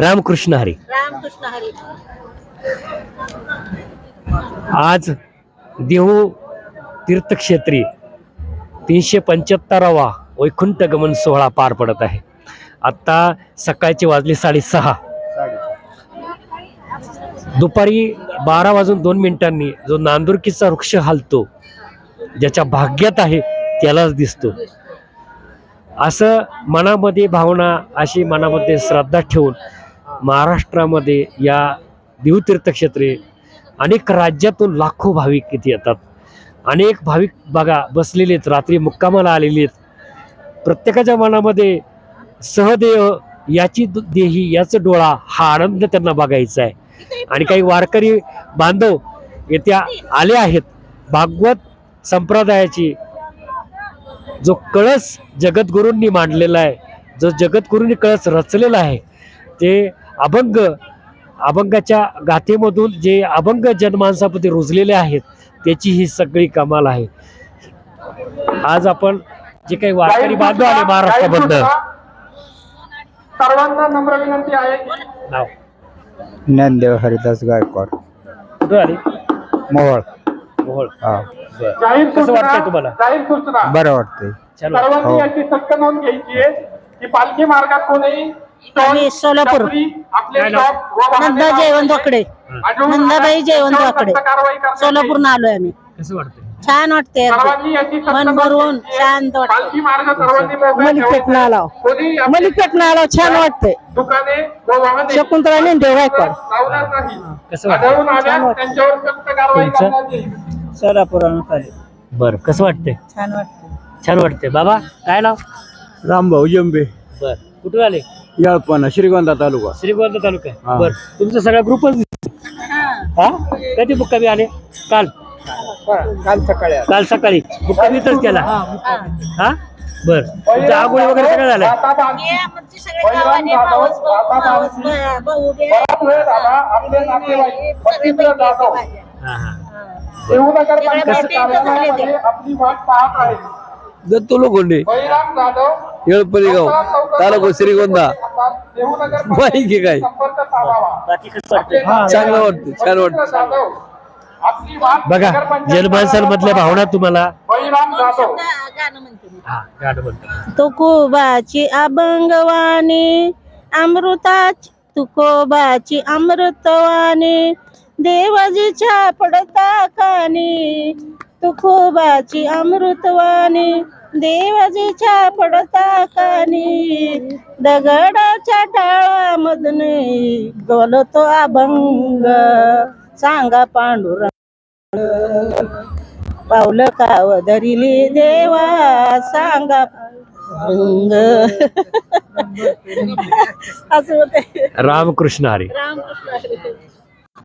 रामकृष्ण हरी. रामकृष्ण हरी. आज देहू तीर्थक्षेत्री तीनशे पंच्याहत्तरावा वैकुंठ गमन सोहळा पार पडत आहे. आत्ता सकाळचे वाजले साडेसहा. दुपारी बारा वाजून दोन मिनिटांनी जो नांदुरकीचा वृक्ष हालतो ज्याच्या भाग्यात आहे त्यालाच दिसतो. असं मनामध्ये भावना अशी मनामध्ये श्रद्धा ठेवून महाराष्ट्रामध्ये या देवतीर्थक्षेत्रे अनेक राज्यातून लाखो भाविक इथे येतात. अनेक भाविक बघा बसलेले आहेत रात्री मुक्कामाला आलेले आहेत. प्रत्येकाच्या मनामध्ये सहदेव याची दु- देही याचं डोळा हा आनंद त्यांना बघायचा आहे. आणि काही वारकरी बांधव येत्या आले आहेत. भागवत संप्रदायाची जो कळस जगद्गुरूंनी मांडलेला आहे जो जगद्गुरूंनी कळस रचलेला आहे ते अभंग अभंगाच्या गाथेमधून जे अभंग जनमानसामध्ये रुजलेले आहेत त्याची ही सगळी कमाल आहे. आज आपण जे काही वारकरी बांधव आले महाराष्ट्रामधनं सर्वांना नम्र विनंती आहे. नाव? ज्ञानदेव हरिदास गायकवाड. कुठं आले? मोहोळ. मोहोळ. हा. बरं. जाहीर कसं सूचना वाटतंय तुम्हाला? जाहीर सूचना. बरं वाटतंय. छान. सर्वांनी हो. याची सक्त नोंद घ्यायची आहे की पालखी मार्गात कोणीही आम्ही सोलापूर. नंदा जयवंत वाकडे. नंदाबाई जयवंत वाकडे. सोलापूरनं आलोय आम्ही. कसं वाटतंय? छान वाटते मन भरून. शांत वाटतं. पालखी मार्ग सर्वांनी मोकळा मलिपेटनं ठेवायचा. आलो. कोणी आपले मलिपेटनं आलो. छान वाटतंय. दुकाने व वाहने शकुंतला नेंदे गायकवाड कसं वाटतं? सोलापुरात बरं कसं वाटतंय? छान वाटतं छान वाटतंय. बाबा काय नाव? रामभाऊ जंबे. बर. कुठून आले? याळपाना श्रीगोंदा तालुका. श्रीगोंदा तालुका. बर. तुमचा सगळा ग्रुपच हा. कधी मुक्कामी आले? काल. काल सकाळी काल सकाळी. मुक्कामी इथंच केला. हा बर. तुमच्या आंघोळी वगैरे सगळं झालं हा हा दत्तुलो गोंडे. जाधव येळपरी गाव तालुका श्रीगोंदा. माहिती काय? चांगलं वाटतं छान वाटतं बघा नगरपंचायत जनमानसांमधल्या भावना तुम्हाला. तुकोबाची अभंगवाणी अमृताची तुकोबाची अमृतवाणी देवाजीच्या पडता कानी तुकोबाची अमृतवाणी देवाजीच्या पडता कानी दगडाच्या टाळामधून गलतो अभंग. सांगा पांडुरंग पावलं काव धरिली देवा सांगा रंग असं होते रामकृष्ण हरी. रामकृष्ण